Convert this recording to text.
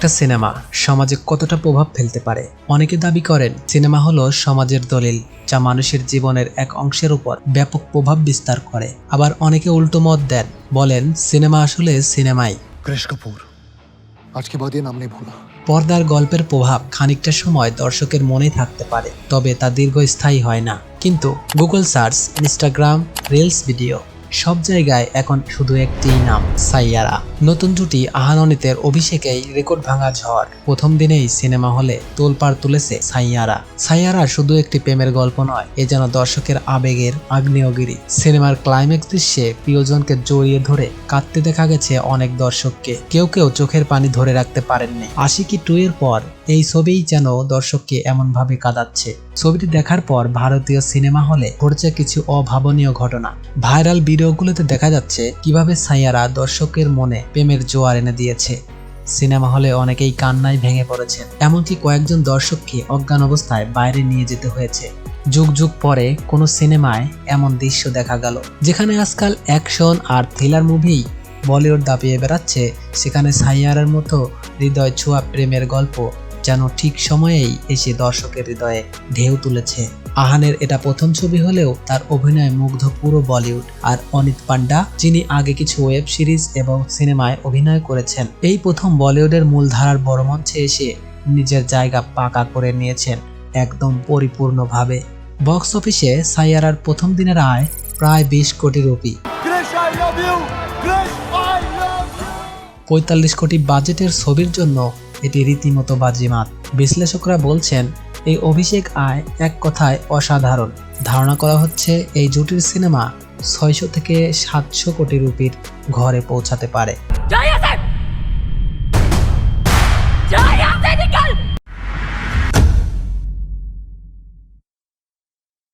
একটা সিনেমা সমাজে কতটা প্রভাব ফেলতে পারে? অনেকে দাবি করেন সিনেমা হলো সমাজের দলিল যা মানুষের জীবনের এক অংশের উপর ব্যাপক প্রভাব বিস্তার করে। আবার অনেকে উল্টো মত দেন বলেন সিনেমা আসলে সিনেমাই। কৃষ কাপুর আজকে নাম নেই পর্দার গল্পের প্রভাব খানিকটা সময় দর্শকের মনে থাকতে পারে তবে তা দীর্ঘস্থায়ী হয় না। কিন্তু Google search Instagram reels video সব জায়গায় এখন শুধু একটি নাম, সাইয়ারা। নতুন জুটি আহাননিতের অভিষেকেই রেকর্ড ভাঙা ঝড়। প্রথম দিনেই সিনেমা হলে তোলপাড় তুলেছে সাইয়ারা। সাইয়ারা শুধু একটি প্রেমের গল্প নয়, এ যেন দর্শকের আবেগের আগ্নেয়গিরি। সিনেমার ক্লাইম্যাক্স দৃশ্যে প্রিয়জনকে জড়িয়ে ধরে কাঁদতে দেখা গেছে অনেক দর্শককে। কেউ কেউ চোখের পানি ধরে রাখতে পারেননি। আশিকি টু এর পর এই ছবিই যেন দর্শককে এমনভাবে কাঁদাচ্ছে। ছবিটি দেখার পর ভারতীয় সিনেমা হলে ঘটছে কিছু অভাবনীয় ঘটনা। ভাইরাল ভিডিওগুলোতে দেখা যাচ্ছে কীভাবে সাইয়ারা দর্শকের মনে প্রেমের জোয়ার এনে দিয়েছে। সিনেমা হলে অনেকেই কান্নায় ভেঙে পড়েছেন। এমনকি কয়েকজন দর্শককে অজ্ঞান অবস্থায় বাইরে নিয়ে যেতে হয়েছে। যুগ যুগ পরে কোনো সিনেমায় এমন দৃশ্য দেখা গেল, যেখানে আজকাল অ্যাকশন আর থ্রিলার মুভি বলিউড দাপিয়ে বেড়াচ্ছে। সেখানে সাইয়ারের মতো হৃদয় ছোঁয়া প্রেমের গল্প যেন ঠিক সময়েই এসে দর্শকের হৃদয়ে ঢেউ তুলেছে। আহানের এটা প্রথম ছবি হলেও তার অভিনয় মুগ্ধ পুরো বলিউড আর অনিত পান্ডা যিনি আগে কিছু ওয়েব সিরিজ এবং সিনেমায় অভিনয় করেছেন। এই প্রথম বলিউডের মূলধারার বড় মঞ্চে এসে নিজের জায়গা পাকা করে নিয়েছেন একদম পরিপূর্ণভাবে। বক্স অফিসে সাইয়ারার প্রথম দিনের আয় প্রায় বিশ কোটি রুপি। পঁয়তাল্লিশ কোটি বাজেটের ছবির জন্য এটি রীতিমতো বাজিমাত। বিশ্লেষকরা বলছেন এই অভিষেক আয় এক কথায় অসাধারণ। ধারণা করা হচ্ছে এই জুটির সিনেমা ছয়শো থেকে সাতশো কোটি রুপির ঘরে পৌঁছাতে পারে।